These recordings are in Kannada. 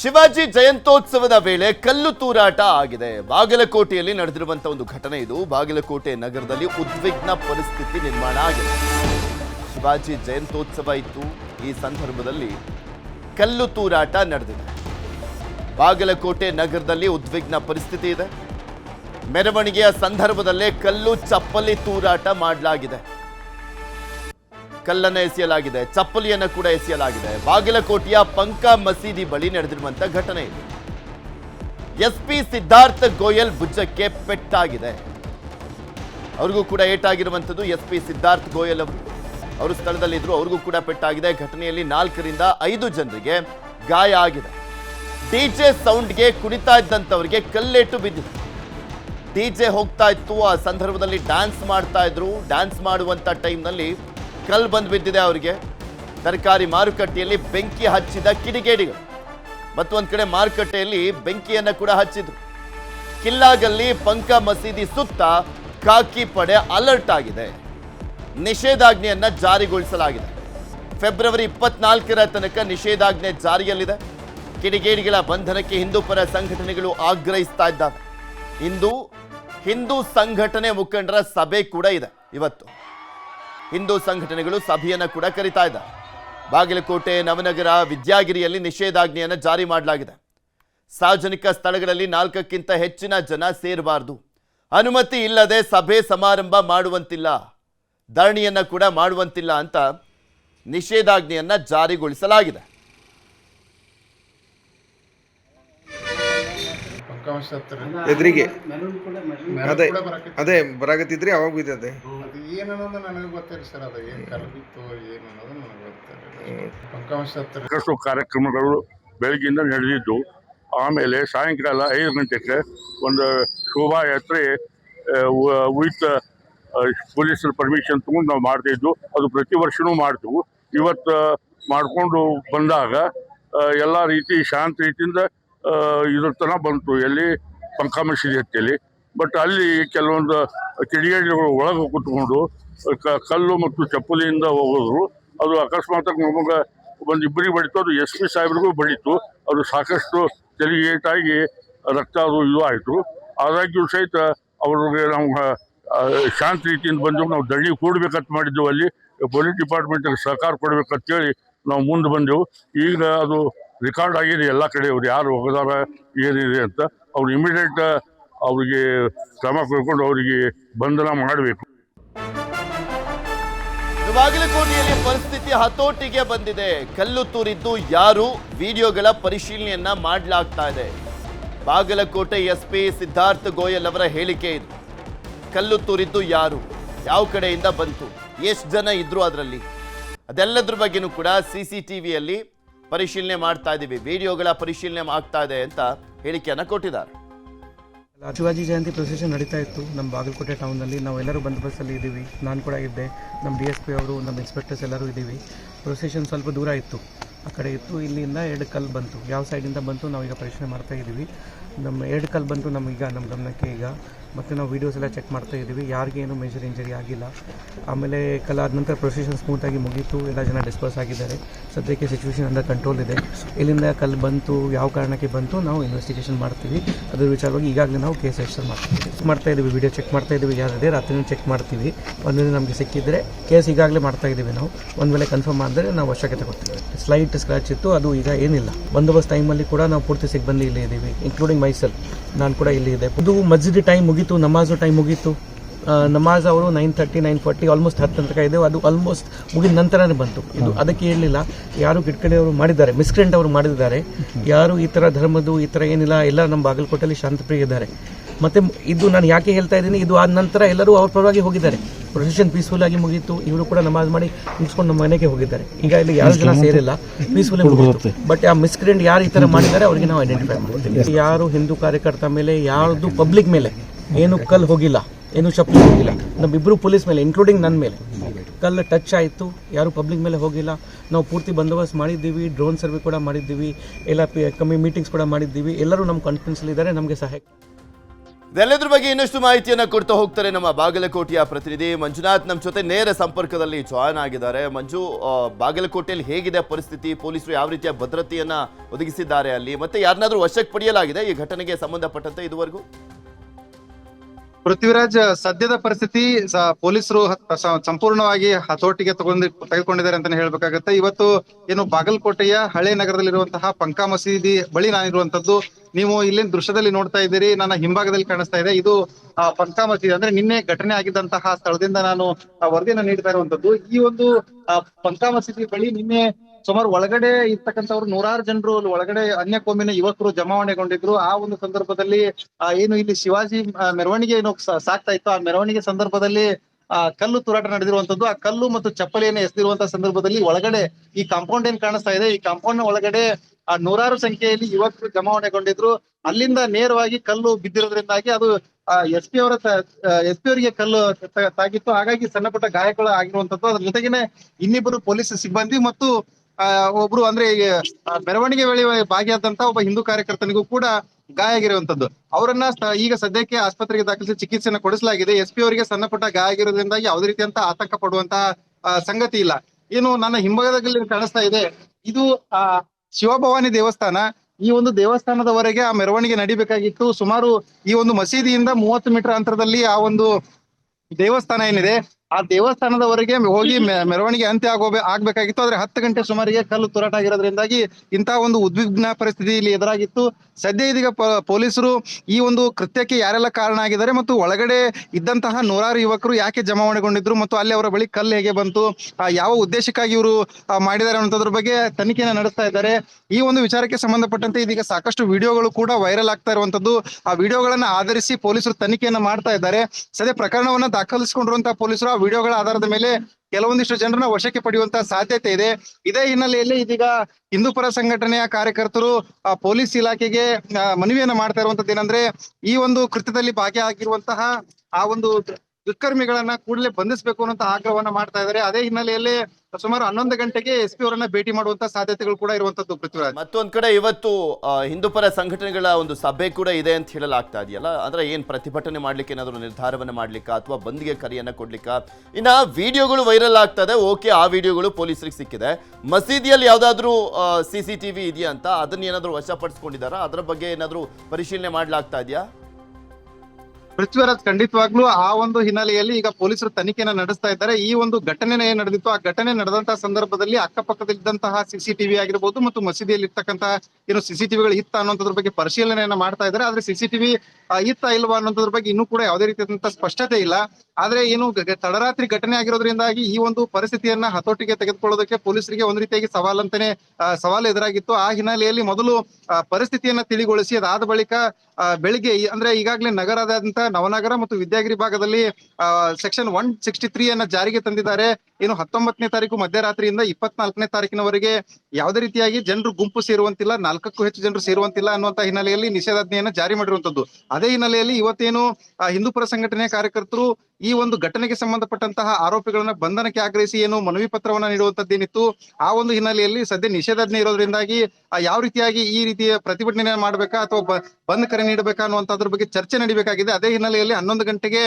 ಶಿವಾಜಿ ಜಯಂತ್ಯೋತ್ಸವದ ವೇಳೆ ಕಲ್ಲು ತೂರಾಟ ಆಗಿದೆ. ಬಾಗಲಕೋಟೆಯಲ್ಲಿ ನಡೆದಿರುವಂತಹ ಒಂದು ಘಟನೆ ಇದು. ಬಾಗಲಕೋಟೆ ನಗರದಲ್ಲಿ ಉದ್ವಿಗ್ನ ಪರಿಸ್ಥಿತಿ ನಿರ್ಮಾಣ ಆಗಿದೆ. ಶಿವಾಜಿ ಜಯಂತ್ಯೋತ್ಸವ ಇತ್ತು. ಈ ಸಂದರ್ಭದಲ್ಲಿ ಕಲ್ಲು ತೂರಾಟ ನಡೆದಿದೆ. ಬಾಗಲಕೋಟೆ ನಗರದಲ್ಲಿ ಉದ್ವಿಗ್ನ ಪರಿಸ್ಥಿತಿ ಇದೆ. ಮೆರವಣಿಗೆಯ ಸಂದರ್ಭದಲ್ಲೇ ಕಲ್ಲು ಚಪ್ಪಲಿ ತೂರಾಟ ಮಾಡಲಾಗಿದೆ. ಕಲ್ಲನ್ನು ಎಸೆಯಲಾಗಿದೆ, ಚಪ್ಪಲಿಯನ್ನು ಕೂಡ ಎಸೆಯಲಾಗಿದೆ. ಬಾಗಲಕೋಟೆಯ ಪಂಕ ಮಸೀದಿ ಬಳಿ ನಡೆದಿರುವಂತ ಘಟನೆ ಇದು. ಎಸ್ಪಿ ಸಿದ್ಧಾರ್ಥ ಗೋಯಲ್ ಭುಜಕ್ಕೆ ಪೆಟ್ಟಾಗಿದೆ. ಅವ್ರಿಗೂ ಕೂಡ ಏಟಾಗಿರುವಂಥದ್ದು ಎಸ್ ಪಿ ಸಿದ್ಧಾರ್ಥ್ ಗೋಯಲ್ ಅವರು. ಅವರು ಸ್ಥಳದಲ್ಲಿದ್ದರು ಅವ್ರಿಗೂ ಕೂಡ ಪೆಟ್ಟಾಗಿದೆ. ಘಟನೆಯಲ್ಲಿ ನಾಲ್ಕರಿಂದ ಐದು ಜನರಿಗೆ ಗಾಯ ಆಗಿದೆ. ಡಿಜೆ ಸೌಂಡ್ಗೆ ಕುಣಿತಾ ಇದ್ದಂಥವ್ರಿಗೆ ಕಲ್ಲೇಟು ಬಿದ್ದಿದೆ. ಡಿಜೆ ಹೋಗ್ತಾ ಇತ್ತು, ಆ ಸಂದರ್ಭದಲ್ಲಿ ಡ್ಯಾನ್ಸ್ ಮಾಡ್ತಾ ಇದ್ರು. ಡ್ಯಾನ್ಸ್ ಮಾಡುವಂಥ ಟೈಮ್ನಲ್ಲಿ ಕಲ್ ಬಂದು ಬಿದ್ದಿದೆ ಅವರಿಗೆ. ತರಕಾರಿ ಮಾರುಕಟ್ಟೆಯಲ್ಲಿ ಬೆಂಕಿ ಹಚ್ಚಿದ ಕಿಡಿಗೇಡಿಗಳು. ಮತ್ತೊಂದು ಕಡೆ ಮಾರುಕಟ್ಟೆಯಲ್ಲಿ ಬೆಂಕಿಯನ್ನು ಕೂಡ ಹಚ್ಚಿದ್ರು. ಕಿಲ್ಲಾಗಲ್ಲಿ ಪಂಕ ಮಸೀದಿ ಸುತ್ತ ಖಾಕಿ ಪಡೆ ಅಲರ್ಟ್ ಆಗಿದೆ. ನಿಷೇಧಾಜ್ಞೆಯನ್ನ ಜಾರಿಗೊಳಿಸಲಾಗಿದೆ. ಫೆಬ್ರವರಿ ಇಪ್ಪತ್ನಾಲ್ಕರ ತನಕ ನಿಷೇಧಾಜ್ಞೆ ಜಾರಿಯಲ್ಲಿದೆ. ಕಿಡಿಗೇಡಿಗಳ ಬಂಧನಕ್ಕೆ ಹಿಂದೂ ಪರ ಸಂಘಟನೆಗಳು ಆಗ್ರಹಿಸ್ತಾ ಇದ್ದಾವೆ. ಇಂದು ಹಿಂದೂ ಸಂಘಟನೆ ಮುಖಂಡರ ಸಭೆ ಕೂಡ ಇದೆ ಇವತ್ತು. ಹಿಂದೂ ಸಂಘಟನೆಗಳು ಸಭೆಯನ್ನು ಕೂಡ ಕರೀತಾ ಇದ್ದಾರೆ ಬಾಗಲಕೋಟೆ, ನವನಗರ, ವಿದ್ಯಾಗಿರಿಯಲ್ಲಿ ನಿಷೇಧಾಜ್ಞೆಯನ್ನು ಜಾರಿ ಮಾಡಲಾಗಿದೆ. ಸಾರ್ವಜನಿಕ ಸ್ಥಳಗಳಲ್ಲಿ ನಾಲ್ಕಕ್ಕಿಂತ ಹೆಚ್ಚಿನ ಜನ ಸೇರಬಾರದು. ಅನುಮತಿ ಇಲ್ಲದೆ ಸಭೆ ಸಮಾರಂಭ ಮಾಡುವಂತಿಲ್ಲ. ಧರಣಿಯನ್ನು ಕೂಡ ಮಾಡುವಂತಿಲ್ಲ ಅಂತ ನಿಷೇಧಾಜ್ಞೆಯನ್ನು ಜಾರಿಗೊಳಿಸಲಾಗಿದೆ ಪಂಕಾಂಶ ಹತ್ತಿರ ಎದುರಿಗೆ. ಅದೇ. ಅದೇ ಬರಾಕತ್ತಿದ್ರಿ ಅವಾಗ ಬಿದ್ದದೆ ಅದು ಏನು ಅನ್ನೋದು ನನಗೆ ಗೊತ್ತಿಲ್ಲ ಸರ್ ಅದು ಏನು ಕಲ್ಲು ಬಿತ್ತು ಏನು ಅನ್ನೋದು ನನಗೆ ಗೊತ್ತಿಲ್ಲ. ಪಂಕಾಂಶ ಹತ್ತಿರ ಸಾಕಷ್ಟು ಕಾರ್ಯಕ್ರಮಗಳು ಬೆಳಗ್ಗಿಂದ ನಡೆದಿದ್ದು ಆಮೇಲೆ ಸಾಯಂಕಾಲ ಐದು ಗಂಟೆಗೆ ಒಂದು ಶೋಭಾಯಾತ್ರೆ ವಿತ್ ಪೊಲೀಸರ ಪರ್ಮಿಷನ್ ತಗೊಂಡು ನಾವು ಮಾಡ್ತಿದ್ದು. ಅದು ಪ್ರತಿ ವರ್ಷನೂ ಮಾಡ್ತೀವಿ. ಇವತ್ತು ಮಾಡಿಕೊಂಡು ಬಂದಾಗ ಎಲ್ಲ ರೀತಿ ಶಾಂತ ರೀತಿಯಿಂದ ಇದ್ರ ತನಕ ಬಂತು, ಎಲ್ಲಿ ಪಂಕ ಹತ್ತಿಯಲ್ಲಿ. ಬಟ್ ಅಲ್ಲಿ ಕೆಲವೊಂದು ಕಿಡಿಗೇಡಿಗಳು ಒಳಗೆ ಕುತ್ಕೊಂಡು ಕಲ್ಲು ಮತ್ತು ಚಪ್ಪಲಿಯಿಂದ ಹೋಗೋದ್ರು ಅದು ಅಕಸ್ಮಾತ್ ನಮಗೆ ಒಂದು ಇಬ್ಬರಿಗೆ ಬಡಿತು, ಅದು ಎಸ್ ಪಿ ಸಾಹೇಬ್ರಿಗೂ ಬಡಿತು, ಅದು ಸಾಕಷ್ಟು ತಲೆಗೆ ಏಟಾಗಿ ರಕ್ತ ಅದು ಇದು ಆಯಿತು. ಆದಾಗ್ಯೂ ಸಹಿತ ಅವ್ರಿಗೆ ನಾವು ಶಾಂತಿ ಶಾಂತ ರೀತಿಯಿಂದ ಬಂದು ನಾವು ದಳ್ಳಿ ಕೂಡಬೇಕಂತ ಮಾಡಿದ್ದೆವು ಅಲ್ಲಿ, ಪೊಲೀಸ್ ಡಿಪಾರ್ಟ್ಮೆಂಟ್ಗೆ ಸಹಕಾರ ಕೊಡ್ಬೇಕಂತೇಳಿ ನಾವು ಮುಂದೆ ಬಂದೆವು. ಈಗ ಅದು ರೆಕಾರ್ಡ್ ಆಗಿದೆ, ಎಲ್ಲ ಕಡೆ ಅವ್ರು ಯಾರು ಹೋಗದಾರ, ಏನಿದೆ ಅಂತ ಅವ್ರು ಇಮಿಡಿಯೇಟ್ ಅವರಿಗೆ ಕ್ರಮ ಕೈಗೊಂಡು ಅವರಿಗೆ ಬಂಧನ ಮಾಡಬೇಕು. ಬಾಗಲಕೋಟೆಯಲ್ಲಿ ಪರಿಸ್ಥಿತಿ ಹತೋಟಿಗೆ ಬಂದಿದೆ. ಕಲ್ಲು ತೂರಿದ್ದು ಯಾರು? ವಿಡಿಯೋಗಳ ಪರಿಶೀಲನೆಯನ್ನ ಮಾಡಲಾಗ್ತಾ ಇದೆ. ಬಾಗಲಕೋಟೆ ಎಸ್ ಪಿ ಸಿದ್ಧಾರ್ಥ ಗೋಯಲ್ ಅವರ ಹೇಳಿಕೆ ಇದು. ಕಲ್ಲು ತೂರಿದ್ದು ಯಾರು? ಯಾವ ಕಡೆಯಿಂದ ಬಂತು? ಎಷ್ಟು ಜನ ಇದ್ರು ಅದರಲ್ಲಿ? ಅದೆಲ್ಲದ್ರ ಬಗ್ಗೆನೂ ಕೂಡ ಸಿ ಸಿ ಟಿ ವಿಯಲ್ಲಿ ಪರಿಶೀಲನೆ ಮಾಡ್ತಾ ಇದ್ದೀವಿ. ವಿಡಿಯೋಗಳ ಪರಿಶೀಲನೆ ಆಗ್ತಾ ಇದೆ ಅಂತ ಹೇಳಿಕೆಯನ್ನು ಕೊಟ್ಟಿದ್ದಾರೆ. ಶಿವಾಜಿ ಜಯಂತಿ ಪ್ರೊಸೆಷನ್ ನಡೀತಾ ಇತ್ತು. ನಮ್ಮ ಬಾಗಲಕೋಟೆ ಟೌನಲ್ಲಿ ನಾವು ಎಲ್ಲರೂ ಬಂದೋಬಸ್ತಲ್ಲಿ ಇದ್ದೀವಿ. ನಾನು ಕೂಡ ಇದ್ದೆ. ನಮ್ಮ ಡಿ ಎಸ್ ಪಿ ಅವರು ನಮ್ಮ ಇನ್ಸ್ಪೆಕ್ಟರ್ಸ್ ಎಲ್ಲರೂ ಇದ್ದೀವಿ. ಪ್ರೊಸೆಷನ್ ಸ್ವಲ್ಪ ದೂರ ಇತ್ತು. ಆ ಕಡೆ ಇತ್ತು. ಇಲ್ಲಿಂದ ಎರಡು ಕಲ್ಲು ಬಂತು. ಯಾವ ಸೈಡಿಂದ ಬಂತು ನಾವು ಈಗ ಪರೀಕ್ಷೆ ಮಾಡ್ತಾ ಇದ್ದೀವಿ. ನಮ್ಮ ಎರಡು ಕಲ್ಲು ಬಂತು ನಮಗೀಗ ನಮ್ಮ ಗಮನಕ್ಕೆ ಈಗ. ಮತ್ತು ನಾವು ವೀಡಿಯೋಸ್ ಎಲ್ಲ ಚೆಕ್ ಮಾಡ್ತಾ ಇದ್ದೀವಿ. ಯಾರಿಗೇನು ಮೇಜರ್ ಇಂಜರಿ ಆಗಿಲ್ಲ. ಆಮೇಲೆ ಕಲ್ ಆದ ನಂತರ ಪ್ರೊಸೆಷನ್ ಸ್ಮೂತಾಗಿ ಮುಗೀತು. ಎಲ್ಲ ಜನ ಡಿಸ್ಪೋಸ್ ಆಗಿದ್ದಾರೆ. ಸದ್ಯಕ್ಕೆ ಸಿಚುವೇಶನ್ ಅಂದರೆ ಕಂಟ್ರೋಲ್ ಇದೆ. ಇಲ್ಲಿಂದ ಕಲ್ಲು ಬಂತು, ಯಾವ ಕಾರಣಕ್ಕೆ ಬಂತು, ನಾವು ಇನ್ವೆಸ್ಟಿಗೇಷನ್ ಮಾಡ್ತೀವಿ. ಅದ್ರ ವಿಚಾರವಾಗಿ ಈಗಾಗಲೇ ನಾವು ಕೇಸ್ ರಿಜಿಸ್ಟರ್ ಮಾಡ್ತೀವಿ. ಮಾಡ್ತಾ ಇದ್ದೀವಿ ವಿಡಿಯೋ ಚೆಕ್ ಮಾಡ್ತಾ ಇದ್ದೀವಿ. ಯಾರಿದೆ ರಾತ್ರಿನೂ ಚೆಕ್ ಮಾಡ್ತೀವಿ. ಒಂದು ವೇಳೆ ನಮಗೆ ಸಿಕ್ಕಿದ್ರೆ ಕೇಸ್ ಈಗಾಗಲೇ ಮಾಡ್ತಾ ಇದ್ದೀವಿ ನಾವು. ಒಂದು ವೇಳೆ ಕನ್ಫರ್ಮ್ ಆದರೆ ನಾವು ಅವಶ್ಯಕತೆ ಕೊಡ್ತೀವಿ ಸ್ಲೈಟ್ ಸ್ಕ್ರಾಚ್ ಇತ್ತು, ಅದು ಈಗ ಏನಿಲ್ಲ. ಬಂದೋಬಸ್ತ್ ಟೈಮಲ್ಲಿ ಕೂಡ ನಾವು ಪೂರ್ತಿ ಸಿಬ್ಬಂದಿ ಇಲ್ಲೇ ಇದ್ದೀವಿ ಇನ್ಕ್ಲೂಡಿಂಗ್ ಮೈಸೆಲ್ ನಾನು ಕೂಡ ಇಲ್ಲಿ ಇದೆ ಇದು ಮಜ್ಜಿದ ಟೈಮ್ ಮುಗೀತು ನಮಾಜು ಟೈಮ್ ಮುಗೀತು. ನಮಾಜ್ ಅವರು nine thirty nine forty almost ಹತ್ತು ತನಕ ಇದೆ ಅದು ಆಲ್ಮೋಸ್ಟ್ ಮುಗಿದ ನಂತರನೇ ಬಂತು. ಇದು ಅದಕ್ಕೆ ಹೇಳಲಿಲ್ಲ ಯಾರು ಗಿಟ್ಕಡೆಯವರು ಮಾಡಿದ್ದಾರೆ ಮಿಸ್ಕ್ರೆಂಡ್ ಅವರು ಮಾಡಿದ್ದಾರೆ. ಯಾರು ಈ ಥರ ಧರ್ಮದ್ದು ಈ ಥರ ಏನಿಲ್ಲ ಎಲ್ಲ ನಮ್ಮ ಬಾಗಲಕೋಟೆಯಲ್ಲಿ ಶಾಂತಪ್ರಿಯ ಇದ್ದಾರೆ. ಮತ್ತು ಇದು ನಾನು ಯಾಕೆ ಹೇಳ್ತಾ ಇದ್ದೀನಿ ಇದು ಆದ ನಂತರ ಎಲ್ಲರೂ ಅವ್ರ ಪರವಾಗಿ ಹೋಗಿದ್ದಾರೆ. ಪ್ರೊಸೆಷನ್ ಪೀಸ್ಫುಲ್ ಆಗಿ ಮುಗೀತು. ಇವರು ಕೂಡ ನಮಾಜ್ ಮಾಡಿ ಮುಗಿಸ್ಕೊಂಡು ನಮ್ಮ ಮನೆಗೆ ಹೋಗಿದ್ದಾರೆ. ಈಗ ಇಲ್ಲಿ ಯಾರು ಜನ ಸೇರಿಲ್ಲ. ಪೀಸ್ಫುಲ್ ಮುಗಿತು. ಬಟ್ ಆ ಮಿಸ್ಕ್ರೆಂಡ್ ಯಾರು ಈ ಥರ ಮಾಡಿದ್ದಾರೆ ಅವರಿಗೆ ನಾವು ಐಡೆಂಟಿಫೈ ಮಾಡ್ತೀವಿ. ಯಾರು ಹಿಂದೂ ಕಾರ್ಯಕರ್ತ ಮೇಲೆ ಯಾರ್ದು ಪಬ್ಲಿಕ್ ಮೇಲೆ ಏನು ಕಲ್ ಹೋಗಿಲ್ಲ, ಏನು ಚಪ್ಪಲಿ ಹೋಗಿಲ್ಲ. ನಮ್ಮಿಬ್ಬರು ಪೊಲೀಸ್ ಮೇಲೆ ಇನ್ಕ್ಲೂಡಿಂಗ್ ನನ್ನ ಮೇಲೆ. ಕಲ್ಲು ಟಚ್ ಆಯಿತು, ಯಾರು ಪಬ್ಲಿಕ್ ಮೇಲೆ ಹೋಗಿಲ್ಲ. ನಾವು ಪೂರ್ತಿ ಬಂದೋಬಸ್ತ್ ಮಾಡಿದ್ದೀವಿ ಡ್ರೋನ್ ಸರ್ವೆ ಕೂಡ ಮಾಡಿದ್ದೀವಿ, ಎಲ್ಲ ಕಮ್ಮಿ ಮೀಟಿಂಗ್ಸ್ ಕೂಡ ಮಾಡಿದ್ದೀವಿ. ಎಲ್ಲರೂ ನಮ್ಮ ಕಾನ್ಫಿಡೆನ್ಸಲ್ಲಿದ್ದಾರೆ ನಮಗೆ ಸಹಾಯ. ಇದೆಲ್ಲದ್ರ ಬಗ್ಗೆ ಇನ್ನಷ್ಟು ಮಾಹಿತಿಯನ್ನು ಕೊಡ್ತಾ ಹೋಗ್ತಾರೆ ನಮ್ಮ ಬಾಗಲಕೋಟೆಯ ಪ್ರತಿನಿಧಿ ಮಂಜುನಾಥ್. ನಮ್ಮ ಜೊತೆ ನೇರ ಸಂಪರ್ಕದಲ್ಲಿ ಜಾಯ್ನ್ ಆಗಿದ್ದಾರೆ. ಮಂಜು ಬಾಗಲಕೋಟೆಯಲ್ಲಿ ಹೇಗಿದೆ ಪರಿಸ್ಥಿತಿ? ಪೊಲೀಸರು ಯಾವ ರೀತಿಯ ಭದ್ರತೆಯನ್ನು ಒದಗಿಸಿದ್ದಾರೆ ಅಲ್ಲಿ? ಮತ್ತೆ ಯಾರನ್ನಾದರೂ ವಶಕ್ಕೆ ಪಡೆಯಲಾಗಿದೆ ಈ ಘಟನೆಗೆ ಸಂಬಂಧಪಟ್ಟಂತೆ ಇದುವರೆಗೂ? ಪೃಥ್ವಿರಾಜ್, ಸದ್ಯದ ಪರಿಸ್ಥಿತಿ ಪೊಲೀಸರು ಸಂಪೂರ್ಣವಾಗಿ ಹತೋಟಿಗೆ ತಗೊಂಡು, ತೆಗೆದುಕೊಂಡಿದ್ದಾರೆ ಅಂತಾನೆ ಹೇಳ್ಬೇಕಾಗತ್ತೆ. ಇವತ್ತು ಏನು ಬಾಗಲಕೋಟೆಯ ಹಳೆ ನಗರದಲ್ಲಿರುವಂತಹ ಪಂಕಾ ಮಸೀದಿ ಬಳಿ ನಾನಿರುವಂತದ್ದು ನೀವು ಇಲ್ಲಿನ ದೃಶ್ಯದಲ್ಲಿ ನೋಡ್ತಾ ಇದ್ದೀರಿ. ನನ್ನ ಹಿಂಭಾಗದಲ್ಲಿ ಕಾಣಿಸ್ತಾ ಇದೆ. ಇದು ಪಂಕಾ ಮಸೀದಿ ಅಂದ್ರೆ ನಿನ್ನೆ ಘಟನೆ ಆಗಿದ್ದಂತಹ ಸ್ಥಳದಿಂದ ನಾನು ವರದಿಯನ್ನು ನೀಡ್ತಾ ಇರುವಂತದ್ದು ಈ ಒಂದು ಪಂಕಾ ಮಸೀದಿ ಬಳಿ ನಿನ್ನೆ ಸುಮಾರು ಒಳಗಡೆ ಇರ್ತಕ್ಕಂಥವ್ರು ನೂರಾರು ಜನರು ಅಲ್ಲಿ ಒಳಗಡೆ ಅನ್ಯ ಕೋಮಿನ ಯುವಕರು ಜಮಾವಣೆಗೊಂಡಿದ್ರು. ಆ ಒಂದು ಸಂದರ್ಭದಲ್ಲಿ ಏನು ಇಲ್ಲಿ ಶಿವಾಜಿ ಮೆರವಣಿಗೆ ಏನು ಸಾಕ್ತಾ ಇತ್ತು. ಆ ಮೆರವಣಿಗೆ ಸಂದರ್ಭದಲ್ಲಿ, ಆ, ಕಲ್ಲು ತೂರಾಟ ನಡೆದಿರುವಂತದ್ದು ಆ ಕಲ್ಲು ಮತ್ತು ಚಪ್ಪಲಿಯನ್ನು ಎಸೆದಿರುವಂತಹ ಸಂದರ್ಭದಲ್ಲಿ ಒಳಗಡೆ ಈ ಕಾಂಪೌಂಡ್ ಏನ್ ಕಾಣಿಸ್ತಾ ಇದೆ? ಈ ಕಾಂಪೌಂಡ್ ಒಳಗಡೆ, ಆ, ನೂರಾರು ಸಂಖ್ಯೆಯಲ್ಲಿ ಯುವಕರು ಜಮಾವಣೆಗೊಂಡಿದ್ರು. ಅಲ್ಲಿಂದ ನೇರವಾಗಿ ಕಲ್ಲು ಬಿದ್ದಿರೋದ್ರಿಂದಾಗಿ ಅದು ಎಸ್ ಪಿ ಅವರ ಎಸ್ ಪಿ ಅವರಿಗೆ ಕಲ್ಲು ತಾಗಿತ್ತು. ಹಾಗಾಗಿ ಸಣ್ಣ ಪುಟ್ಟ ಗಾಯಗಳು ಆಗಿರುವಂತದ್ದು ಅದ್ರ ಜೊತೆಗೇನೆ ಇನ್ನಿಬ್ಬರು ಪೊಲೀಸ್ ಸಿಬ್ಬಂದಿ ಮತ್ತು ಒಬ್ರು ಅಂದ್ರೆ ಮೆರವಣಿಗೆ ವೇಳೆ ಭಾಗಿಯಾದಂತ ಒಬ್ಬ ಹಿಂದೂ ಕಾರ್ಯಕರ್ತನಿಗೂ ಕೂಡ ಗಾಯ ಆಗಿರುವಂತದ್ದು. ಅವರನ್ನ ಈಗ ಸದ್ಯಕ್ಕೆ ಆಸ್ಪತ್ರೆಗೆ ದಾಖಲಿಸಿ ಚಿಕಿತ್ಸೆಯನ್ನು ಕೊಡಿಸಲಾಗಿದೆ. ಎಸ್ ಪಿ ಅವರಿಗೆ ಸಣ್ಣ ಪುಟ್ಟ ಗಾಯ ಆಗಿರೋದ್ರಿಂದಾಗಿ ಯಾವುದೇ ರೀತಿಯಂತ ಆತಂಕ ಪಡುವಂತಹ ಸಂಗತಿ ಇಲ್ಲ. ಏನು ನನ್ನ ಹಿಂಭಾಗದಲ್ಲಿ ಕಾಣಿಸ್ತಾ ಇದೆ, ಇದು, ಆ, ಶಿವಭವಾನಿ ದೇವಸ್ಥಾನ. ಈ ಒಂದು ದೇವಸ್ಥಾನದವರೆಗೆ ಆ ಮೆರವಣಿಗೆ ನಡಿಬೇಕಾಗಿತ್ತು. ಸುಮಾರು ಈ ಒಂದು ಮಸೀದಿಯಿಂದ ಮೂವತ್ತು ಮೀಟರ್ ಅಂತರದಲ್ಲಿ ಆ ಒಂದು ದೇವಸ್ಥಾನ ಏನಿದೆ ಆ ದೇವಸ್ಥಾನದವರೆಗೆ ಹೋಗಿ ಮೆರವಣಿಗೆ ಅಂತ್ಯ ಆಗೋಬೇ ಆಗ್ಬೇಕಾಗಿತ್ತು. ಆದ್ರೆ ಹತ್ತು ಗಂಟೆ ಸುಮಾರಿಗೆ ಕಲ್ಲು ತುರಾಟ ಆಗಿರೋದ್ರಿಂದಾಗಿ ಇಂತಹ ಒಂದು ಉದ್ವಿಗ್ನ ಪರಿಸ್ಥಿತಿ ಇಲ್ಲಿ ಎದುರಾಗಿತ್ತು. ಸದ್ಯ ಇದೀಗ ಪೊಲೀಸರು ಈ ಒಂದು ಕೃತ್ಯಕ್ಕೆ ಯಾರೆಲ್ಲ ಕಾರಣ ಆಗಿದ್ದಾರೆ ಮತ್ತು ಒಳಗಡೆ ಇದ್ದಂತಹ ನೂರಾರು ಯುವಕರು ಯಾಕೆ ಜಮಾವಣೆಗೊಂಡಿದ್ರು ಮತ್ತು ಅಲ್ಲಿ ಅವರ ಬಳಿ ಕಲ್ಲು ಹೇಗೆ ಬಂತು ಆ, ಯಾವ ಉದ್ದೇಶಕ್ಕಾಗಿ ಇವರು ಮಾಡಿದ್ದಾರೆ ಅನ್ನೋದ್ರ ಬಗ್ಗೆ ತನಿಖೆಯನ್ನು ನಡೆಸ್ತಾ ಇದ್ದಾರೆ. ಈ ಒಂದು ವಿಚಾರಕ್ಕೆ ಸಂಬಂಧಪಟ್ಟಂತೆ ಇದೀಗ ಸಾಕಷ್ಟು ವಿಡಿಯೋಗಳು ಕೂಡ ವೈರಲ್ ಆಗ್ತಾ ಇರುವಂತದ್ದು ಆ ವಿಡಿಯೋಗಳನ್ನ ಆಧರಿಸಿ ಪೊಲೀಸರು ತನಿಖೆಯನ್ನ ಮಾಡ್ತಾ ಇದ್ದಾರೆ. ಸದ್ಯ ಪ್ರಕರಣವನ್ನ ದಾಖಲಿಸಿಕೊಂಡಿರುವಂತಹ ಪೊಲೀಸರು ವಿಡಿಯೋಗಳ ಆಧಾರದ ಮೇಲೆ ಕೆಲವೊಂದಿಷ್ಟು ಜನರನ್ನ ವಶಕ್ಕೆ ಪಡೆಯುವಂತ ಸಾಧ್ಯತೆ ಇದೆ. ಇದೇ ಹಿನ್ನೆಲೆಯಲ್ಲಿ ಇದೀಗ ಹಿಂದೂಪರ ಸಂಘಟನೆಯ ಕಾರ್ಯಕರ್ತರು ಪೊಲೀಸ್ ಇಲಾಖೆಗೆ ಮನವಿಯನ್ನ ಮಾಡ್ತಾ ಇರುವಂತದ್ದು ಏನಂದ್ರೆ ಈ ಒಂದು ಕೃತ್ಯದಲ್ಲಿ ಭಾಗಿಯಾಗಿರುವಂತಹ ಆ ಒಂದು ದುಷ್ಕರ್ಮಿಗಳನ್ನ ಕೂಡಲೇ ಬಂಧಿಸಬೇಕು ಅನ್ನೋ ಆಗ್ರಹವನ್ನ ಮಾಡ್ತಾ ಇದ್ದಾರೆ ಅದೇ ಹಿನ್ನೆಲೆಯಲ್ಲಿ ಸುಮಾರು ಹನ್ನೊಂದು ಗಂಟೆಗೆ ಎಸ್ ಪಿ ಅವರನ್ನ ಭೇಟಿ ಮಾಡುವಂತ ಸಾಧ್ಯತೆಗಳು ಕೂಡ ಇರುವಂತದ್ದು ಪೃಥ್ವಿರಾಜ್. ಮತ್ತೊಂದ್ ಕಡೆ ಇವತ್ತು ಹಿಂದೂಪರ ಸಂಘಟನೆಗಳ ಒಂದು ಸಭೆ ಕೂಡ ಇದೆ ಅಂತ ಹೇಳಲಾಗ್ತಾ ಇದೆಯಲ್ಲ? ಅಂದ್ರೆ ಏನ್ ಪ್ರತಿಭಟನೆ ಮಾಡ್ಲಿಕ್ಕೆ ಏನಾದ್ರು ನಿರ್ಧಾರವನ್ನ ಮಾಡ್ಲಿಕ್ಕ ಅಥವಾ ಬಂದ್ಗೆ ಕರೆಯನ್ನ ಕೊಡ್ಲಿಕ್ಕ? ಇನ್ನ ವಿಡಿಯೋಗಳು ವೈರಲ್ ಆಗ್ತದೆ ಓಕೆ, ಆ ವಿಡಿಯೋಗಳು ಪೊಲೀಸರಿಗೆ ಸಿಕ್ಕಿದೆ. ಮಸೀದಿಯಲ್ಲಿ ಯಾವ್ದಾದ್ರು ಸಿ ಸಿ ಟಿವಿ ಇದೆಯಾ ಅಂತ? ಅದನ್ನ ಏನಾದ್ರು ವಶಪಡಿಸ್ಕೊಂಡಿದಾರಾ ಅದರ ಬಗ್ಗೆ ಏನಾದ್ರು ಪರಿಶೀಲನೆ ಮಾಡ್ಲಾಗ್ತಾ ಇದೆಯಾ? ಪೃಥ್ವಿರಾಜ್ ಖಂಡಿತವಾಗ್ಲೂ ಆ ಒಂದು ಹಿನ್ನೆಲೆಯಲ್ಲಿ ಈಗ ಪೊಲೀಸರು ತನಿಖೆಯನ್ನ ನಡೆಸ್ತಾ ಇದ್ದಾರೆ. ಈ ಒಂದು ಘಟನೆ ಏನ್ ನಡೆದಿತ್ತು? ಆ ಘಟನೆ ನಡೆದಂತಹ ಸಂದರ್ಭದಲ್ಲಿ ಅಕ್ಕಪಕ್ಕದಲ್ಲಿದ್ದಂತಹ ಸಿಸಿಟಿವಿ ಆಗಿರ್ಬೋದು ಮತ್ತು ಮಸೀದಿಯಲ್ಲಿ ಇರ್ತಕ್ಕಂತಹ ಏನು ಸಿಸಿಟಿವಿಗಳು ಇತ್ತ ಅನ್ನೋದ್ರ ಬಗ್ಗೆ ಪರಿಶೀಲನೆಯನ್ನ ಮಾಡ್ತಾ ಇದ್ದಾರೆ. ಆದ್ರೆ ಸಿಸಿಟಿವಿ ಇತ್ತ ಇಲ್ವಾ ಅನ್ನೋದ್ರ ಬಗ್ಗೆ ಇನ್ನೂ ಕೂಡ ಯಾವುದೇ ರೀತಿಯಾದಂತಹ ಸ್ಪಷ್ಟತೆ ಇಲ್ಲ. ಆದ್ರೆ ಏನು ತಡರಾತ್ರಿ ಘಟನೆ ಆಗಿರೋದ್ರಿಂದಾಗಿ ಈ ಒಂದು ಪರಿಸ್ಥಿತಿಯನ್ನ ಹತೋಟಿಗೆ ತೆಗೆದುಕೊಳ್ಳೋದಕ್ಕೆ ಪೊಲೀಸರಿಗೆ ಒಂದ್ ರೀತಿಯಾಗಿ ಸವಾಲಂತಾನೆ ಸವಾಲು ಎದುರಾಗಿತ್ತು. ಆ ಹಿನ್ನೆಲೆಯಲ್ಲಿ ಮೊದಲು ಪರಿಸ್ಥಿತಿಯನ್ನ ತಿಳಿಗೊಳಿಸಿ ಅದಾದ ಬಳಿಕ ಬೆಳಿಗ್ಗೆ ಅಂದ್ರೆ ಈಗಾಗಲೇ ನಗರದಾದ್ಯಂತ ನವನಗರ ಮತ್ತು ವಿದ್ಯಾಗಿರಿ ಭಾಗದಲ್ಲಿ ಸೆಕ್ಷನ್ ಒನ್ ಸಿಕ್ಸ್ಟಿ ತ್ರೀ ಅನ್ನ ಜಾರಿಗೆ ತಂದಿದ್ದಾರೆ. ಏನು ಹತ್ತೊಂಬತ್ತನೇ ತಾರೀಕು ಮಧ್ಯರಾತ್ರಿಯಿಂದ ಇಪ್ಪತ್ನಾಲ್ಕನೇ ತಾರೀಕಿನವರೆಗೆ ಯಾವುದೇ ರೀತಿಯಾಗಿ ಜನರು ಗುಂಪು ಸೇರುವಂತಿಲ್ಲ, ನಾಲ್ಕಕ್ಕೂ ಹೆಚ್ಚು ಜನರು ಸೇರುವಂತಿಲ್ಲ ಅನ್ನುವಂತ ಹಿನ್ನೆಲೆಯಲ್ಲಿ ನಿಷೇಧಾಜ್ಞೆಯನ್ನು ಜಾರಿ ಮಾಡಿರುವಂತದ್ದು. ಅದೇ ಹಿನ್ನೆಲೆಯಲ್ಲಿ ಇವತ್ತೇನು ಹಿಂದೂಪರ ಸಂಘಟನೆಯ ಕಾರ್ಯಕರ್ತರು ಈ ಒಂದು ಘಟನೆಗೆ ಸಂಬಂಧಪಟ್ಟಂತಹ ಆರೋಪಿಗಳನ್ನ ಬಂಧನಕ್ಕೆ ಆಗ್ರಹಿಸಿ ಏನು ಮನವಿ ಪತ್ರವನ್ನ ನೀಡುವಂತದ್ದೇನಿತ್ತು, ಆ ಒಂದು ಹಿನ್ನೆಲೆಯಲ್ಲಿ ಸದ್ಯ ನಿಷೇಧಾಜ್ಞೆ ಇರೋದ್ರಿಂದಾಗಿ ಯಾವ ರೀತಿಯಾಗಿ ಈ ರೀತಿಯ ಪ್ರತಿಭಟನೆ ಮಾಡ್ಬೇಕಾ ಅಥವಾ ಬಂದ್ ಕರೆ ನೀಡಬೇಕಾ ಅನ್ನುವಂತದ್ರ ಬಗ್ಗೆ ಚರ್ಚೆ ನಡಿಬೇಕಾಗಿದೆ. ಅದೇ ಹಿನ್ನೆಲೆಯಲ್ಲಿ ಹನ್ನೊಂದು ಗಂಟೆಗೆ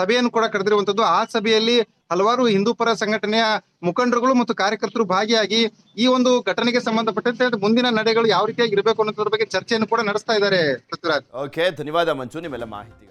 ಸಭೆಯನ್ನು ಕೂಡ ಕರೆದಿರುವಂತದ್ದು. ಆ ಸಭೆಯಲ್ಲಿ ಹಲವಾರು ಹಿಂದೂಪರ ಸಂಘಟನೆಯ ಮುಖಂಡರುಗಳು ಮತ್ತು ಕಾರ್ಯಕರ್ತರು ಭಾಗಿಯಾಗಿ ಈ ಒಂದು ಘಟನೆಗೆ ಸಂಬಂಧಪಟ್ಟಂತೆ ಮುಂದಿನ ನಡೆಗಳು ಯಾವ ರೀತಿಯಾಗಿ ಇರಬೇಕು ಅನ್ನೋದ್ರ ಬಗ್ಗೆ ಚರ್ಚೆಯನ್ನು ಕೂಡ ನಡೆಸ್ತಾ ಇದ್ದಾರೆ ಪೃಥ್ವಿರಾಜ್. ಓಕೆ ಧನ್ಯವಾದ ಮಂಜು, ನಿಮ್ಮೆಲ್ಲ ಮಾಹಿತಿಗಾಗಿ